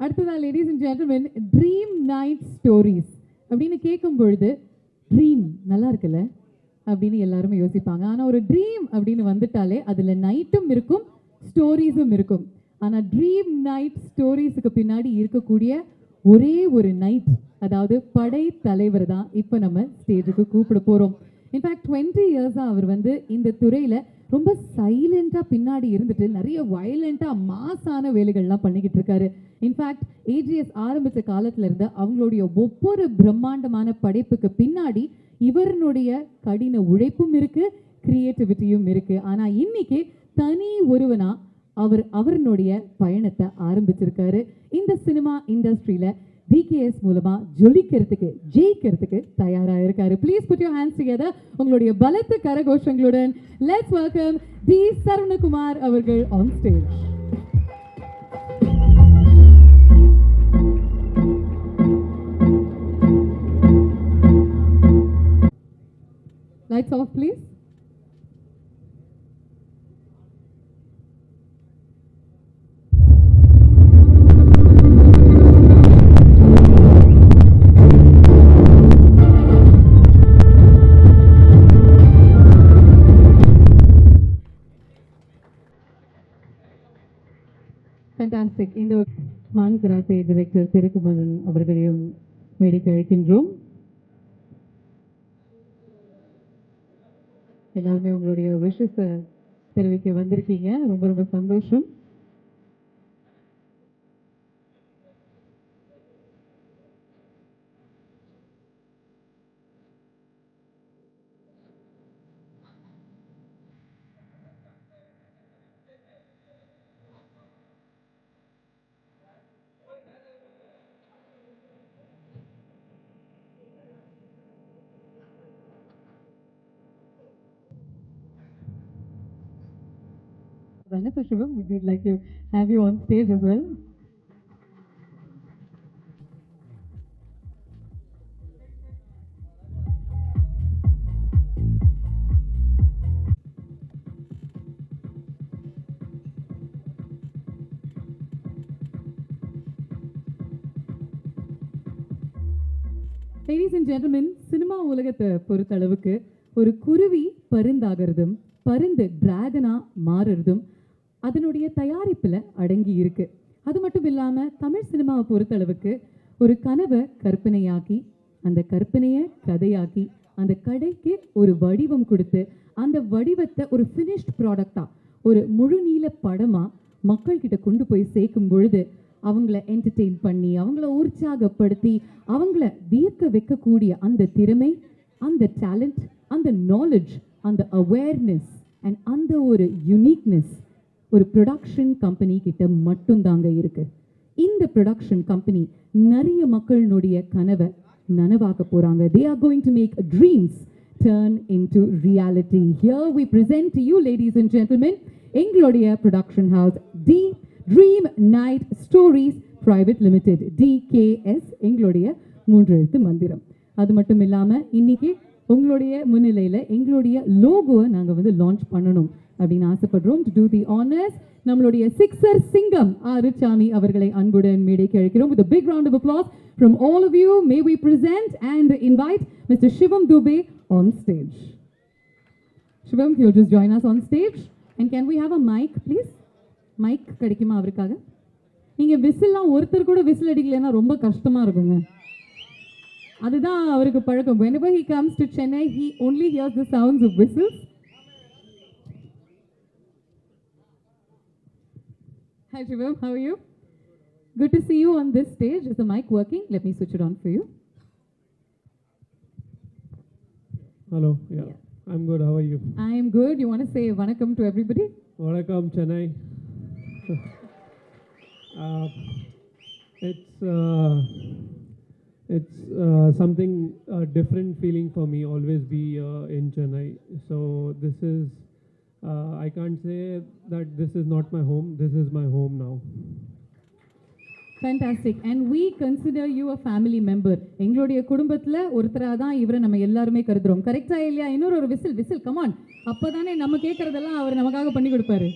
அடுத்ததா ladies and gentlemen dream night stories அப்படின்னு கேட்கும் பொழுது ட்ரீம் நல்லா இருக்குல்ல? அப்படின்னு எல்லாருமே யோசிப்பாங்க. ஆனால் ஒரு ட்ரீம் அப்படின்னு வந்துட்டாலே அதில் நைட்டும் இருக்கும் ஸ்டோரிஸும் இருக்கும். ஆனால் ட்ரீம் நைட் ஸ்டோரிஸுக்கு பின்னாடி இருக்கக்கூடிய ஒரே ஒரு நைட் அதாவது படை தலைவர் தான் இப்போ நம்ம ஸ்டேஜுக்கு கூப்பிட போகிறோம் இன்ஃபேக்ட் டுவெண்ட்டி இயர்ஸாக அவர் வந்து இந்த துறையில் ரொம்ப சைலண்டாக பின்னாடி இருந்துட்டு நிறைய வயலண்ட்டாக மாசான வேலைகள்லாம் பண்ணிக்கிட்டு இருக்காரு. இன்ஃபேக்ட் ஏஜிஎஸ் ஆரம்பித்த காலத்துல இருந்து அவங்களுடைய ஒவ்வொரு பிரம்மாண்டமான படைப்புக்கு பின்னாடி இவருடைய கடின உழைப்பும் இருக்கு கிரியேட்டிவிட்டியும் இருக்கு. ஆனா இன்னைக்கு தனி ஒருவனா அவர் அவருடைய பயணத்தை ஆரம்பிச்சிருக்காரு. இந்த சினிமா இண்டஸ்ட்ரியில டிகேஎஸ் மூலமா ஜொலிக்கிறதுக்கு ஜெயிக்கிறதுக்கு தயாரா இருக்காரு. Please put your hands together உங்களுடைய பலத்த கரகோஷங்களுடன் லெட்ஸ் வெல்கம் டி சரவணகுமார் அவர்கள் on stage lights off please fantastic இந்த மான்கராசை டிரெக்டர் திருக்குமரன் அவர்களையும் வேடிக்கை அழைக்கின்றோம் எல்லாருமே உங்களுடைய விஷஸை தெரிவிக்க வந்திருக்கீங்க. ரொம்ப ரொம்ப சந்தோஷம். Vanessa Shubham, we'd like to have you on stage as well. Ladies and gentlemen cinema உலகத்தை பொறுத்தளவுக்கு ஒரு குருவி பருந்தாகிறதும் பருந்து டிராகனா மாறுறதும் அதனுடைய தயாரிப்பில் அடங்கி இருக்கு. அது மட்டும் இல்லாமல் தமிழ் சினிமாவை பொறுத்தளவுக்கு ஒரு கனவை கற்பனையாக்கி அந்த கற்பனையை கதையாக்கி அந்த கடைக்கு ஒரு வடிவம் கொடுத்து அந்த வடிவத்தை ஒரு ஃபினிஷ்ட் ப்ராடக்டாக ஒரு முழுநீள படமாக மக்கள்கிட்ட கொண்டு போய் சேர்க்கும் பொழுது அவங்கள என்டர்டெயின் பண்ணி அவங்கள உற்சாகப்படுத்தி அவங்கள வியக்க வைக்கக்கூடிய அந்த திறமை அந்த டேலண்ட் அந்த நாலேஜ் அந்த அவேர்னஸ் அண்ட் அந்த ஒரு யுனிக்னஸ் ஒரு ப்ரொடக்ஷன் கம்பெனி கிட்ட மட்டும்தாங்க இருக்கு. இந்த ப்ரொடக்ஷன் கம்பெனி நிறைய மக்களினுடைய கனவை நனவாக்க போறாங்க. They are going to make dreams turn into reality here we present you ladies and gentlemen எங்களுடைய production house D dream night stories private limited TKS எங்களுடைய மூன்று எழுத்து மந்திரம். அது மட்டும் இல்லாமல் இன்னைக்கு உங்களுடைய முன்னிலையில் எங்களுடைய லோகோவை நாங்கள் வந்து லான்ச் பண்ணணும். அப்படின்னு ஆசைப்படுறோம் டு டூ தி ஆனர்ஸ் நம்மளுடைய சிக்ஸர் சிங்கம் ஆருச்சாமி அவர்களை அன்புடன் மேடைக்கு அழைக்கிறோம் with big round of applause from all of you may we present and invite mister Shivam Dube on stage Shivam you just join us on stage and can we have a mike please mike கிடைக்குமா அவருக்காக நீங்கள் விசில்லாம் ஒருத்தர் கூட whistle அடிக்கலைன்னா ரொம்ப கஷ்டமாக இருக்குங்க அதுதான் அவருக்கு பழக்கம் whenever he comes to Chennai he only hears the sounds of whistles hi shivam how are you good to see you on this stage is the mic working let me switch it on for you Hello. Yeah. I'm good. How are you? i am good you want to say vanakkam to everybody Vanakkam, Chennai. uh, it's uh, it's uh, something a different feeling for me. Always be uh, in Chennai. So this is. Uh, I can't say that this is not my home. This is my home now. Fantastic and we consider you a family member எங்களுடைய குடும்பத்துல ஒருத்தரா தான் இவரை நம்ம எல்லாருமே கருதுறோம் கரெக்டா இல்லையா இன்னொரு ஒரு விசில் விசில் கமான் அப்பதானே நம்ம கேட்கறதெல்லாம் அவர் நமக்காக பண்ணி கொடுப்பாரு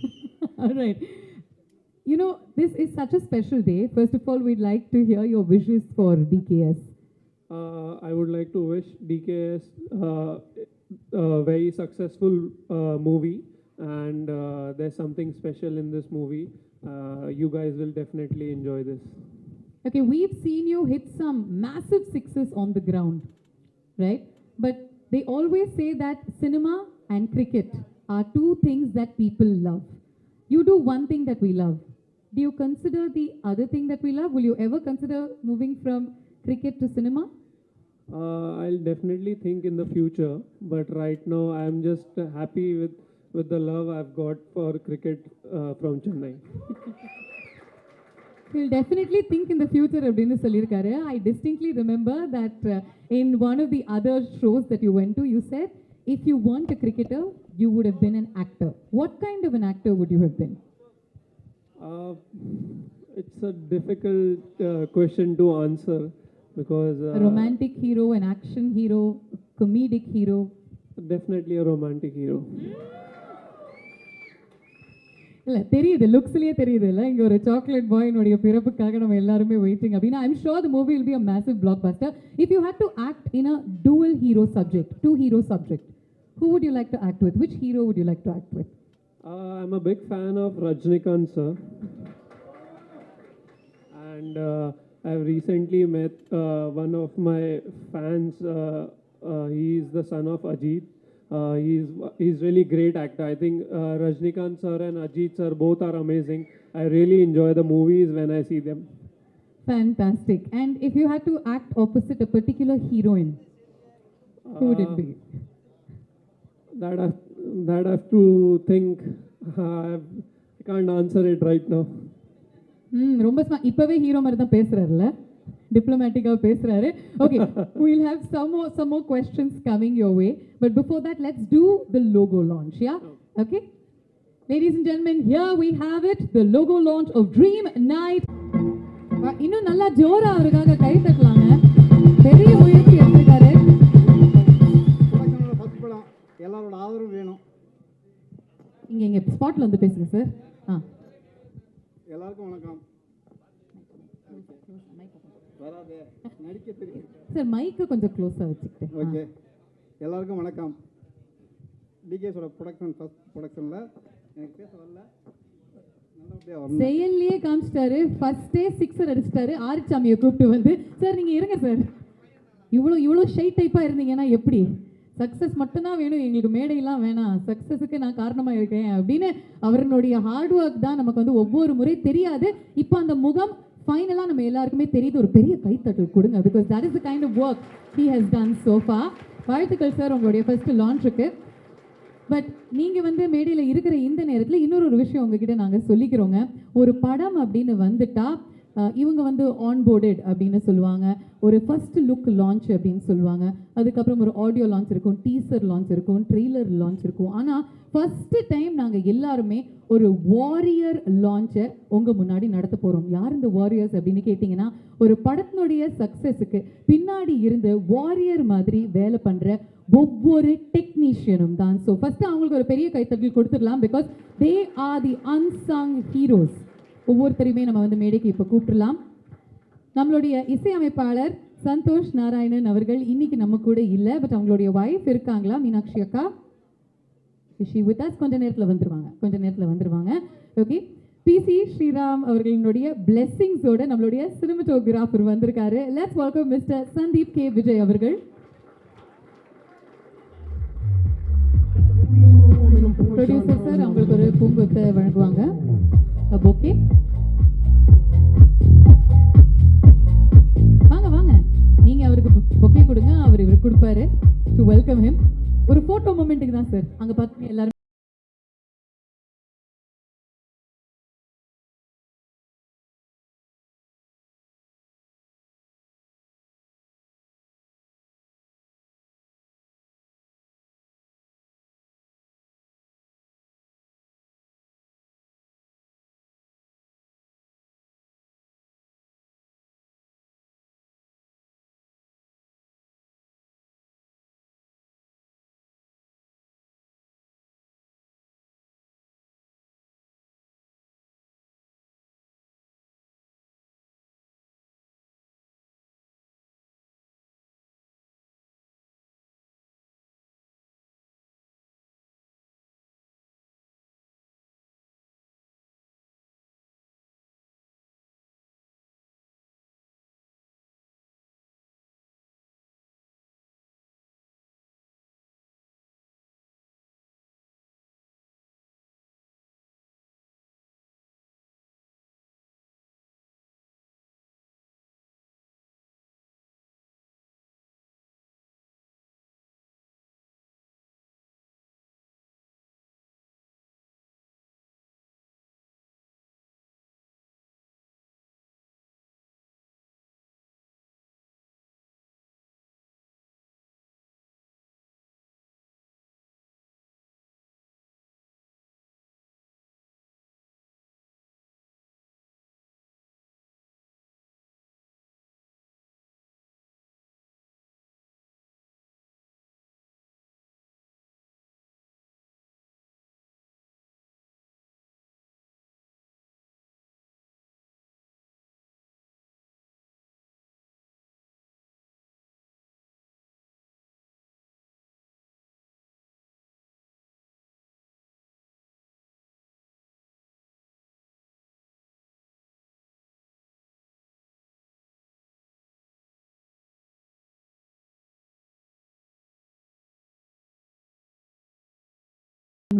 right You know, this is such a special day. First of all, we'd like to hear your wishes for DKS. Uh, I would like to wish DKS uh, a very successful uh, movie, and uh, there's something special in this movie. Uh, you guys will definitely enjoy this. Okay, we've seen you hit some massive sixes on the ground, right? But they always say that cinema and cricket are two things that people love. You do one thing that we love. Do you consider the other thing that we love? Will you ever consider moving from cricket to cinema? Uh, I'll definitely think in the future, but right now I'm just uh, happy with with the love I've got for cricket uh, from Chennai. He'll definitely think in the future அப்படின்னு சொல்லியிருக்காரு I distinctly remember that uh, in one of the other shows that you went to, you said if you weren't a cricketer, you would have been an actor. What kind of an actor would you have been? Uh, it's a difficult uh, question to answer Because uh, A romantic hero, an action hero, a comedic hero. definitely a romantic hero. இல்ல தெரியுது லுக்ஸ்லயே தெரியுது. இல்ல இங்க ஒரு chocolate பாயினுடைய பிறப்புக்காக நம்ம எல்லாருமே waiting அப்படின்னா I'm sure the movie will be a massive blockbuster if you had to act in a dual hero subject two hero subject who would you like to act with which hero would you like to act with Uh, I'm a big fan of Rajnikant sir, and uh, I've recently met uh, one of my fans. Uh, uh, he's the son of Ajit. Uh, he's he's really great actor. I think uh, Rajnikant sir and Ajit sir both are amazing. I really enjoy the movies when I see them. Fantastic. And if you had to act opposite a particular heroine, who would it Uh, be? That I that I have to think. I've, I can't answer it right now. ம் ரொம்ப இப்பவே hero மாதிரி தான் பேசுறாருல்ல டிப்ளமேட்டிக்காக பேசுறாரு okay we'll have some more some more questions coming your way but before that let's do the logo launch yeah okay ladies and gentlemen here we have it the logo launch of dream night வா, இன்னும் நல்லா ஜோரா அவருக்காக கை தட்டலாங்க பெரிய முயற்சி எடுத்திருக்காரு எல்லாரோட ஆதரவும் வேணும் இங்க இங்க ஸ்பாட்ல வந்து பேசுங்க சார் ஆ எல்லாருக்கும் வணக்கம். வராது நடிக்க தெரியும். சார் மைக்கை கொஞ்சம் க்ளோஸாக வச்சுக்கிட்டேன். ஓகே. எல்லாருக்கும் வணக்கம். டிகேஸோட ப்ரொடக்ஷன் ஃபஸ்ட் ப்ரொடக்ஷனில் எனக்கு பேச வரல. செயல்லையே காமிச்சிட்டாரு. ஃபர்ஸ்டே சிக்ஸர் அடிச்சிட்டாரு. ஆரிச்சாமியை கூப்பிட்டு வந்து சார் நீங்க இருங்க சார். இவ்வளோ இவ்வளோ ஷை டைப்பாக இருந்தீங்கன்னா எப்படி? சக்ஸஸ் மட்டும்தான் வேணும். எங்களுக்கு மேடையெல்லாம் வேணாம். சக்ஸஸுக்கு நான் காரணமாக இருக்கேன் அப்படின்னு அவர்களுடைய ஹார்ட் ஒர்க் தான் நமக்கு வந்து ஒவ்வொரு முறை தெரியாது. இப்போ அந்த முகம் ஃபைனலாக நம்ம எல்லாருக்குமே தெரியுது. ஒரு பெரிய கைத்தட்டல் கொடுங்க. Because that is the kind of work he has done so far வாழ்த்துக்கள் சார் உங்களுடைய ஃபஸ்ட்டு லான்ச்சுக்கு பட் நீங்கள் வந்து மேடையில் இருக்கிற இந்த நேரத்தில் இன்னொரு ஒரு விஷயம் உங்ககிட்ட நாங்கள் சொல்லிக்கிறோங்க. ஒரு படம் அப்படின்னு வந்துட்டா இவங்க வந்து ஆன்போர்டட் அப்படின்னு சொல்லுவாங்க. ஒரு ஃபர்ஸ்ட் லுக் லான்ச் அப்படின்னு சொல்லுவாங்க. அதுக்கப்புறம் ஒரு ஆடியோ லான்ச் இருக்கும் டீசர் லான்ச் இருக்கும் ட்ரெய்லர் லான்ச் இருக்கும். ஆனால் ஃபஸ்ட்டு டைம் நாங்கள் எல்லாருமே ஒரு வாரியர் லான்ச்சை உங்கள் முன்னாடி நடத்த போகிறோம் யார் இந்த வாரியர்ஸ் அப்படின்னு கேட்டிங்கன்னா ஒரு படத்தினுடைய சக்ஸஸுக்கு பின்னாடி இருந்து வாரியர் மாதிரி வேலை பண்ணுற ஒவ்வொரு டெக்னீஷியனும் தான். ஸோ ஃபஸ்ட்டு அவங்களுக்கு ஒரு பெரிய கைத்தட்டல் கொடுத்துடலாம் because they are the unsung heroes ஒவ்வொருத்தரையுமே நம்ம வந்து மேடைக்கு இப்போ கூப்பிட்டுலாம் நம்மளுடைய இசையமைப்பாளர் சந்தோஷ் நாராயணன் அவர்கள் இன்னைக்கு நம்ம கூட இல்லை பட் அவங்களுடைய ஒய்ஃப் இருக்காங்களா? மீனாட்சி அக்கா? ஷி வித் அஸ் கொஞ்ச நேரத்தில் வந்துருவாங்க. கொஞ்ச நேரத்தில் வந்துருவாங்க. ஓகே பிசி ஸ்ரீராம் அவர்களினுடைய பிளெஸ்ஸிங்ஸோட நம்மளுடைய சினிமட்டோகிராஃபர் வந்திருக்காரு. Let's welcome mister Sandeep K Vijay அவர்கள். ப்ரொடியூசர் சார் அவங்களுக்கு ஒரு பூங்கொத்தை வழங்குவாங்க. ஓகே வாங்க வாங்க. நீங்க அவருக்கு பொக்கே கொடுங்க. அவர் இவருக்கு கொடுப்பாரு. டு வெல்கம் ஹிம் ஒரு போட்டோ மூமெண்ட்டுக்கு தான் சார் அங்க பார்த்து எல்லாரும்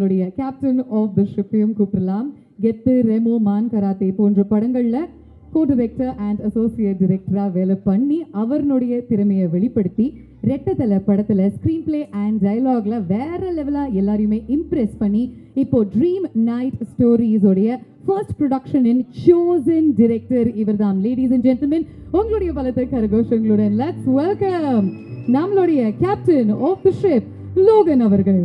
நம்மளுடைய கேப்டன் ஆஃப் த ஷிப்பையும் கூப்பிடலாம். கெத்து ரெமோ மான் கராத்தே போன்ற படங்கள்ல கோ டிரெக்டர் அண்ட் அசோசியேட் டிரெக்டராக வேலை பண்ணி அவருடைய திறமையை வெளிப்படுத்தி ரெட்டத்தில் படத்துல ஸ்க்ரீன் பிளே அண்ட் டைலாகில் வேற லெவலா எல்லாரையுமே இம்ப்ரெஸ் பண்ணி இப்போ ட்ரீம் நைட் ஸ்டோரிஸோடைய ஃபர்ஸ்ட் ப்ரொடக்ஷனின் இன் டிரெக்டர் டிரெக்டர் இவர்தான். லேடிஸ் அண்ட் ஜென்டில்மென் உங்களுடைய பலத்தை கரகோஷங்களுடன் லெட்ஸ் வெல்கம் நம்மளுடைய captain of the ship Logan அவர்கள்.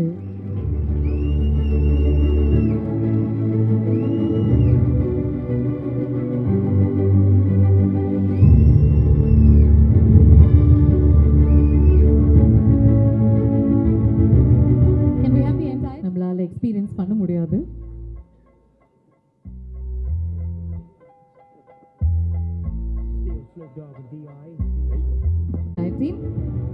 I Dog and DI. 19.